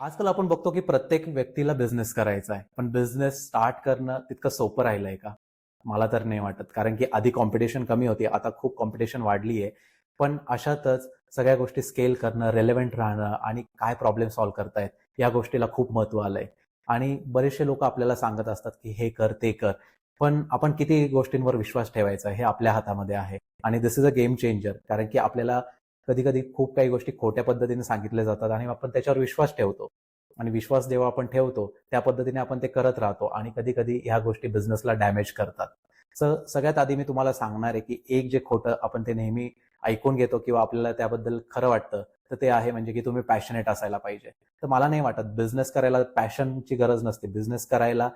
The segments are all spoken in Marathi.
आजकाल आपण बघतो की प्रत्येक व्यक्तीला बिझनेस करायचा आहे. पण बिझनेस स्टार्ट करणं तितकं सोपं राहिलं आहे का? मला तर नाही वाटत. कारण की आधी कॉम्पिटिशन कमी होती. आता खूप कॉम्पिटिशन वाढली आहे पण अशातच सगळ्या गोष्टी स्केल करणं रेलेव्हंट राहणं आणि काय प्रॉब्लेम सॉल्व्ह करतायत या गोष्टीला खूप महत्त्व आलंय. आणि बरेचसे लोक आपल्याला सांगत असतात की हे कर ते कर. पण आपण किती गोष्टींवर विश्वास ठेवायचा हे आपल्या हातामध्ये आहे. आणि this is a game changer कारण की आपल्याला कधी कधी खूप काही गोष्टी खोट्या पद्धतीने सांगितल्या जातात आणि आपण त्याच्यावर विश्वास ठेवतो. आणि विश्वास जेव्हा आपण ठेवतो त्या पद्धतीने आपण ते करत राहतो आणि कधी कधी ह्या गोष्टी बिझनेसला डॅमेज करतात. तर सगळ्यात आधी मी तुम्हाला सांगणार आहे की एक जे खोटं आपण ते नेहमी ऐकून घेतो किंवा आपल्याला त्याबद्दल खरं वाटतं तर ते आहे म्हणजे की तुम्ही पॅशनेट असायला पाहिजे. तर मला नाही वाटत बिझनेस करायला पॅशनची गरज नसते. बिझनेस करायला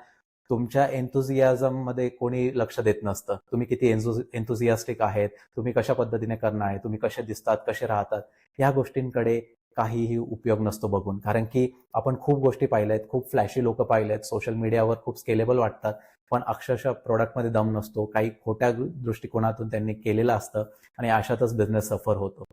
तुमच्या एन्थुझियाझममध्ये कोणी लक्ष देत नसतं. तुम्ही किती एन्थुझियास्टिक आहेत तुम्ही कशा पद्धतीने करणार आहे तुम्ही कसे दिसतात कसे राहतात या गोष्टींकडे काहीही उपयोग नसतो बघून. कारण की आपण खूप गोष्टी पाहिल्यात खूप फ्लॅशी लोक पाहिलेत सोशल मीडियावर खूप स्केलेबल वाटतात पण अक्षरशः प्रोडक्टमध्ये दम नसतो काही खोट्या दृष्टिकोनातून त्यांनी केलेलं असतं आणि अशातच बिझनेस सफर होतो.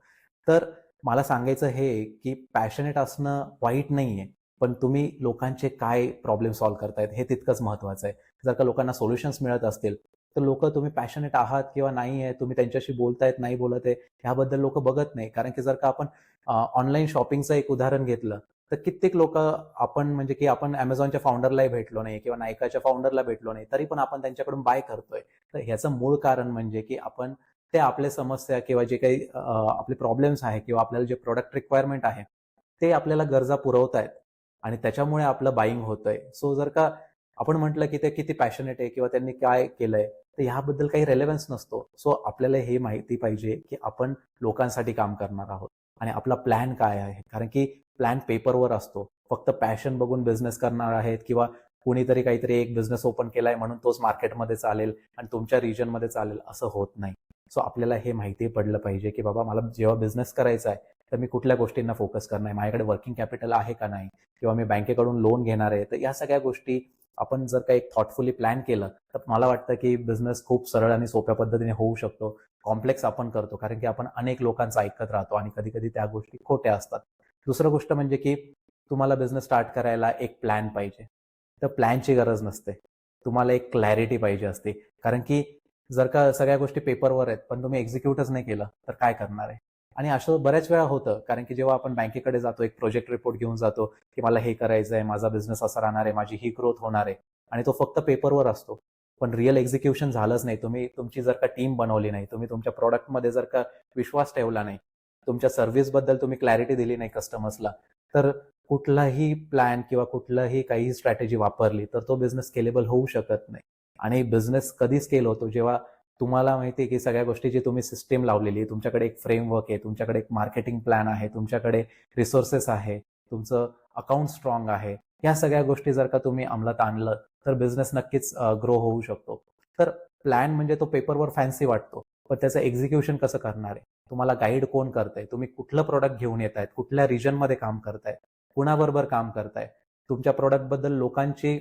तर मला सांगायचं हे की पॅशनेट असणं वाईट नाहीये. पण तुम्ही लोकांचे काय प्रॉब्लेम सॉल्व्ह करतायत हे तितकंच महत्वाचं आहे. जर का लोकांना सोल्युशन्स मिळत असतील तर लोक तुम्ही पॅशनेट आहात किंवा नाही आहे तुम्ही त्यांच्याशी बोलतायत नाही बोलत आहे ह्याबद्दल लोक बघत नाही. कारण की जर का आपण ऑनलाईन शॉपिंगचं एक उदाहरण घेतलं तर कित्येक लोक आपण म्हणजे की आपण अमेझॉनच्या फाउंडरलाही भेटलो नाही किंवा नायकाच्या फाउंडरला भेटलो नाही तरी पण आपण त्यांच्याकडून बाय करतोय. तर ह्याचं मूळ कारण म्हणजे की आपण ते आपल्या समस्या किंवा जे काही आपले प्रॉब्लेम्स आहे किंवा आपल्याला जे प्रोडक्ट रिक्वायरमेंट आहे ते आपल्याला गरजा पुरवतायत. आणि त्याच्यामुळे आपलं बाईंग होतंय. सो जर का आपण म्हटलं की ते किती पॅशनेट आहे किंवा त्यांनी काय केलंय तर ह्याबद्दल काही रेलेव्हन्स नसतो. सो आपल्याला हे माहिती पाहिजे की आपण लोकांसाठी काम करणार आहोत आणि आपला प्लॅन काय आहे. कारण की प्लॅन पेपरवर असतो. फक्त पॅशन बघून बिझनेस करणार आहेत किंवा कुणीतरी काहीतरी एक बिझनेस ओपन केलाय म्हणून तोच मार्केटमध्ये चालेल आणि तुमच्या रिजनमध्ये चालेल असं होत नाही. सो आपल्याला हे माहिती पडलं पाहिजे की बाबा मला जेव्हा बिझनेस करायचा आहे तर मी कुठल्या गोष्टींना फोकस करणार आहे? माझ्याकडे वर्किंग कॅपिटल आहे का नाही? किंवा मी बँकेकडून लोन घेणार आहे? तर या सगळ्या गोष्टी आपण जर का एक थॉटफुली प्लॅन केलं तर मला वाटतं की बिझनेस खूप सरळ आणि सोप्या पद्धतीने होऊ शकतो. कॉम्प्लेक्स आपण करतो कारण की आपण अनेक लोकांचं ऐकत राहतो आणि कधी कधी त्या गोष्टी खोट्या असतात. दुसरं गोष्ट म्हणजे की तुम्हाला बिझनेस स्टार्ट करायला एक प्लॅन पाहिजे. तर प्लॅनची गरज नसते. तुम्हाला एक क्लॅरिटी पाहिजे असते. कारण की जर का सगळ्या गोष्टी पेपरवर आहेत पण तुम्ही एक्झिक्यूटच नाही केलं तर काय करणार आहे? आणि असं बऱ्याच वेळा होतं कारण की जेव्हा आपण बँकेकडे जातो एक प्रोजेक्ट रिपोर्ट घेऊन जातो की मला हे करायचं आहे माझा बिझनेस असा राहणार आहे माझी ही ग्रोथ होणार आहे आणि तो फक्त पेपरवर असतो. पण रिअल एक्झिक्युशन झालंच नाही. तुम्ही तुमची जर का टीम बनवली नाही तुम्ही तुमच्या प्रॉडक्टमध्ये जर का विश्वास ठेवला नाही तुमच्या सर्व्हिसबद्दल तुम्ही क्लॅरिटी दिली नाही कस्टमर्सला तर कुठलाही प्लॅन किंवा कुठलाही काही स्ट्रॅटेजी वापरली तर तो बिझनेस स्केलेबल होऊ शकत नाही. आणि बिझनेस कधी स्केल होतो? जेव्हा तुम्हाला माहिती आहे की सगळ्या गोष्टीची तुम्ही सिस्टीम लावलेली आहे तुमच्याकडे एक फ्रेमवर्क आहे तुमच्याकडे एक मार्केटिंग प्लॅन आहे तुमच्याकडे रिसोर्सेस आहे तुमचं अकाउंट स्ट्रॉंग आहे या सगळ्या गोष्टी जर का तुम्ही अंमलात आणलं तर बिझनेस नक्कीच ग्रो होऊ शकतो. तर प्लॅन म्हणजे तो पेपरवर फॅन्सी वाटतो पण त्याचं एक्झिक्युशन कसं करणार आहे? तुम्हाला गाईड कोण करताय? तुम्ही कुठलं प्रोडक्ट घेऊन येत आहेत कुठल्या रिजनमध्ये काम करताय कुणाबरोबर काम करताय तुमच्या प्रोडक्टबद्दल लोकांची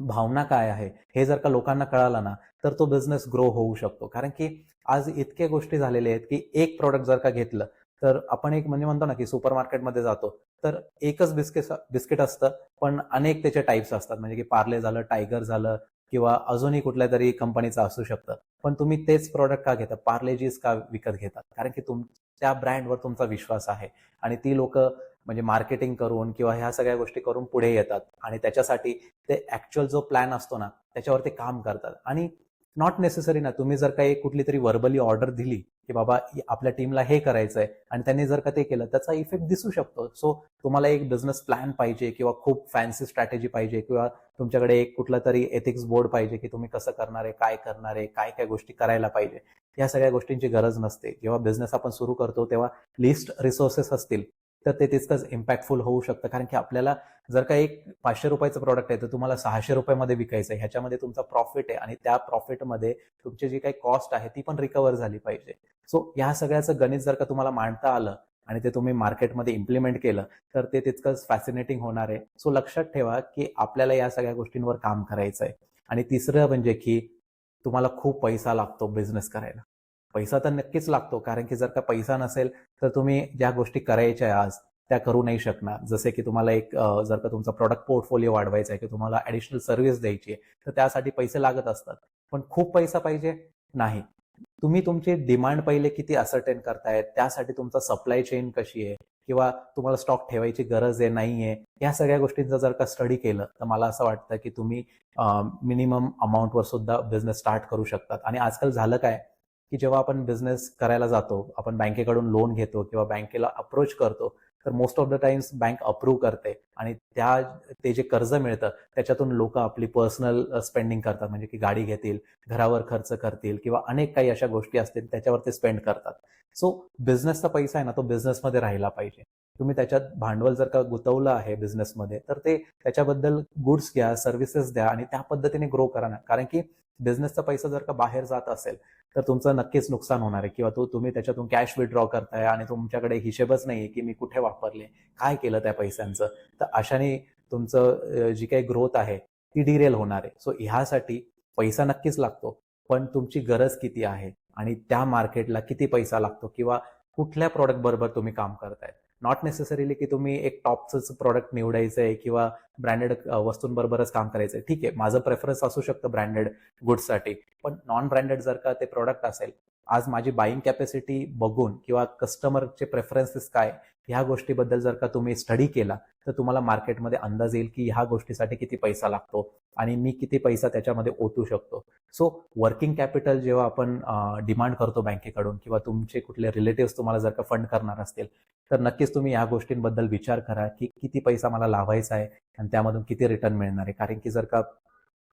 भावना काय आहे हे जर का लोकांना कळालं ना तर तो बिझनेस ग्रो होऊ शकतो. कारण की आज इतक्या गोष्टी झालेल्या आहेत की एक प्रोडक्ट जर का घेतलं तर आपण एक म्हणजे म्हणतो ना की सुपर मार्केटमध्ये जातो तर एकच बिस्किट बिस्किट असतं पण अनेक त्याचे टाईप्स असतात. म्हणजे की पार्ले झालं टायगर झालं किंवा अजूनही कुठल्या तरी कंपनीचं असू शकतं. पण तुम्ही तेच प्रॉडक्ट का घेता? पार्लेजीस का विकत घेतात कारण की तुम त्या ब्रँडवर तुमचा विश्वास आहे. आणि ती लोक म्हणजे मार्केटिंग करून किंवा ह्या सगळ्या गोष्टी करून पुढे येतात. आणि त्याच्यासाठी ते ऍक्च्युअल जो प्लॅन असतो ना त्याच्यावर ते काम करतात. आणि नॉट नेसेसरी ना तुम्ही जर काही कुठली तरी वर्बली ऑर्डर दिली की बाबा आपल्या टीमला हे करायचं आहे आणि त्यांनी जर का ते केलं त्याचा इफेक्ट दिसू शकतो. सो तुम्हाला एक बिझनेस प्लॅन पाहिजे किंवा खूप फॅन्सी स्ट्रॅटेजी पाहिजे किंवा तुमच्याकडे एक कुठला तरी एथिक्स बोर्ड पाहिजे की तुम्ही कसं करणार आहे काय करणार आहे काय काय गोष्टी करायला पाहिजे. या सगळ्या गोष्टींची गरज नसते. जेव्हा बिझनेस आपण सुरू करतो तेव्हा लिस्ट रिसोर्सेस असतील. तर ते तितकंच इम्पॅक्टफुल होऊ शकतं. कारण की आपल्याला जर का एक पाचशे रुपयाचं प्रॉडक्ट आहे तर तुम्हाला सहाशे रुपयामध्ये विकायचं आहे. ह्याच्यामध्ये तुमचा प्रॉफिट आहे आणि त्या प्रॉफिटमध्ये तुमची जी काही कॉस्ट आहे ती पण रिकवर झाली पाहिजे. सो या सगळ्याचं गणित जर का तुम्हाला मांडता आलं आणि ते तुम्ही मार्केटमध्ये इम्प्लिमेंट केलं तर ते तितकंच फॅसिनेटिंग होणार आहे. सो लक्षात ठेवा की आपल्याला या सगळ्या गोष्टींवर काम करायचं आहे. आणि तिसरं म्हणजे की तुम्हाला खूप पैसा लागतो बिझनेस करायला. पैसा तर नक्कीच लागतो कारण की जर का पैसा नसेल तर तुम्ही ज्या गोष्टी करायच्या आज त्या करू नाही शकणार. जसे की तुम्हाला एक जर का तुमचा प्रॉडक्ट पोर्टफोलिओ वाढवायचा आहे की तुम्हाला ऍडिशनल सर्व्हिस द्यायची आहे तर त्यासाठी पैसे लागत असतात. पण खूप पैसा पाहिजे नाही. तुम्ही तुमची डिमांड पहिले किती असर्टेन करताय त्यासाठी तुमचा सप्लाय चेन कशी आहे किंवा तुम्हाला स्टॉक ठेवायची गरज आहे नाही आहे या सगळ्या गोष्टींचा जर का स्टडी केलं तर मला असं वाटतं की तुम्ही मिनिमम अमाऊंटवर सुद्धा बिझनेस स्टार्ट करू शकतात. आणि आजकाल झालं काय की जेव्हा आपण बिझनेस करायला जातो आपण बँकेकडून लोन घेतो किंवा बँकेला अप्रोच करतो तर most of the times bank approve करते. आणि त्या ते जे कर्ज मिळतं त्याच्यातून लोक आपली पर्सनल स्पेंडिंग करतात. म्हणजे की गाडी घेतील घरावर खर्च करतील किंवा अनेक काही अशा गोष्टी असतील त्याच्यावर ते स्पेंड करतात. सो बिझनेसचा पैसा आहे ना तो बिझनेसमध्ये राहिला पाहिजे. तुम्ही त्याच्यात भांडवल जर का गुंतवलं आहे बिझनेसमध्ये तर ते त्याच्याबद्दल गुड्स घ्या सर्व्हिसेस द्या आणि त्या पद्धतीने ग्रो करा ना. कारण की बिझनेसचा पैसा जर का बाहेर जात असेल तर तुमचं नक्कीच नुकसान होणार आहे. किंवा तो तुम्ही त्याच्यातून कॅश विड्रॉ करताय आणि तुमच्याकडे हिशेबच नाहीये की मी कुठे वापरले काय केलं त्या पैशांचं. तर अशाने तुमचं जी काही ग्रोथ आहे ती डिरेल होणार आहे. सो ह्यासाठी पैसा नक्कीच लागतो. पण तुमची गरज किती आहे? आणि त्या मार्केटला किती पैसा लागतो? किंवा कुठल्या प्रॉडक्ट बरोबर तुम्ही काम करताय? नॉट नेसेसरीली की तुम्ही एक टॉपचं प्रॉडक्ट निवडायचं आहे किंवा ब्रँडेड वस्तूंबरोबरच काम करायचं आहे ठीक आहे माझं प्रेफरन्स असू शकतं ब्रँडेड गुड्ससाठी पण नॉन ब्रँडेड जर का ते प्रॉडक्ट असेल आज माझी बाईंग कॅपॅसिटी बघून किंवा कस्टमरचे प्रेफरन्सेस काय ह्या गोष्टीबद्दल जर का तुम्ही स्टडी केला तर तुम्हाला मार्केटमध्ये अंदाज येईल की ह्या गोष्टीसाठी किती पैसा लागतो आणि मी किती पैसा त्याच्यामध्ये ओतू शकतो. सो वर्किंग कॅपिटल जेव्हा आपण डिमांड करतो बँकेकडून किंवा तुमचे कुठले रिलेटिव्ह तुम्हाला जर का फंड करणार असतील तर नक्कीच तुम्ही या गोष्टींबद्दल विचार करा की किती पैसा मला लावायचा आहे आणि त्यामधून किती रिटर्न मिळणार आहे. कारण की जर का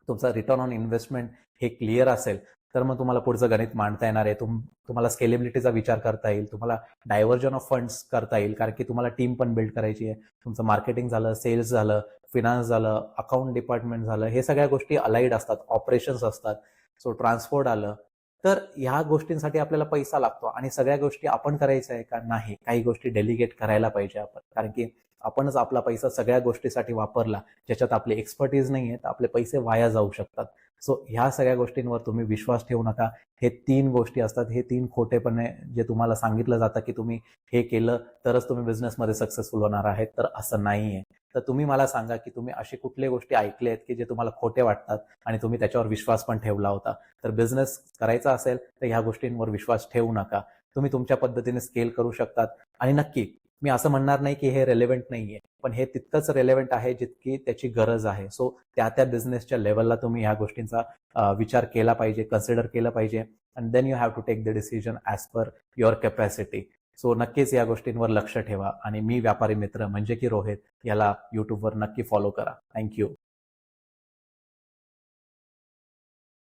तुमचा रिटर्न ऑन इन्व्हेस्टमेंट हे क्लिअर असेल तर मग तुम्हाला पुढचं गणित मांडता येणार आहे. तुम तुम्हाला स्केलेबिलिटीचा विचार करता येईल. तुम्हाला डायव्हर्जन ऑफ फंड्स करता येईल. कारण की तुम्हाला टीम पण बिल्ड करायची आहे. तुमचं मार्केटिंग झालं सेल्स झालं फिनान्स झालं अकाउंट डिपार्टमेंट झालं हे सगळ्या गोष्टी अलाइड असतात. ऑपरेशन्स असतात. सो ट्रान्सपोर्ट आलं. तर ह्या गोष्टींसाठी आपल्याला पैसा लागतो. आणि सगळ्या गोष्टी आपण करायच्या आहे का? नाही. काही गोष्टी डेलिगेट करायला पाहिजे आपण. कारण की आपणच आपला पैसा सगळ्या गोष्टीसाठी वापरला. ज्याच्यात आपली एक्सपर्टीज नाही आहे तर आपले पैसे वाया जाऊ शकतात. सो ह्या सगळ्या गोष्टींवर तुम्ही विश्वास ठेवू नका. हे तीन गोष्टी असतात. हे तीन खोटेपणे जे तुम्हाला सांगितलं जातं की तुम्ही हे केलं तरच तुम्ही बिझनेसमध्ये सक्सेसफुल होणार आहेत. तर असं नाही आहे तर तुम्ही मला सांगा की तुम्ही असे कुठल्या गोष्टी ऐकले आहेत की जे तुम्हाला खोटे वाटतात आणि तुम्ही त्याच्यावर विश्वास पण ठेवला होता? तर बिझनेस करायचा असेल तर ह्या गोष्टींवर विश्वास ठेवू नका. तुम्ही तुमच्या पद्धतीने स्केल करू शकतात. आणि नक्की मी असं म्हणणार नाही की हे रेलेव्हंट नाहीये पण हे तितकंच रेलेव्हंट आहे जितकी त्याची गरज आहे. सो त्या त्या बिझनेसच्या लेवलला तुम्ही ह्या गोष्टींचा विचार केला पाहिजे कन्सिडर केला पाहिजे and then you have to take the decision as per your capacity so नक्कीच या गोष्टींवर लक्ष ठेवा आणि मी व्यापारी मित्र म्हणजे की रोहित याला युट्यूबवर नक्की फॉलो करा. थँक्यू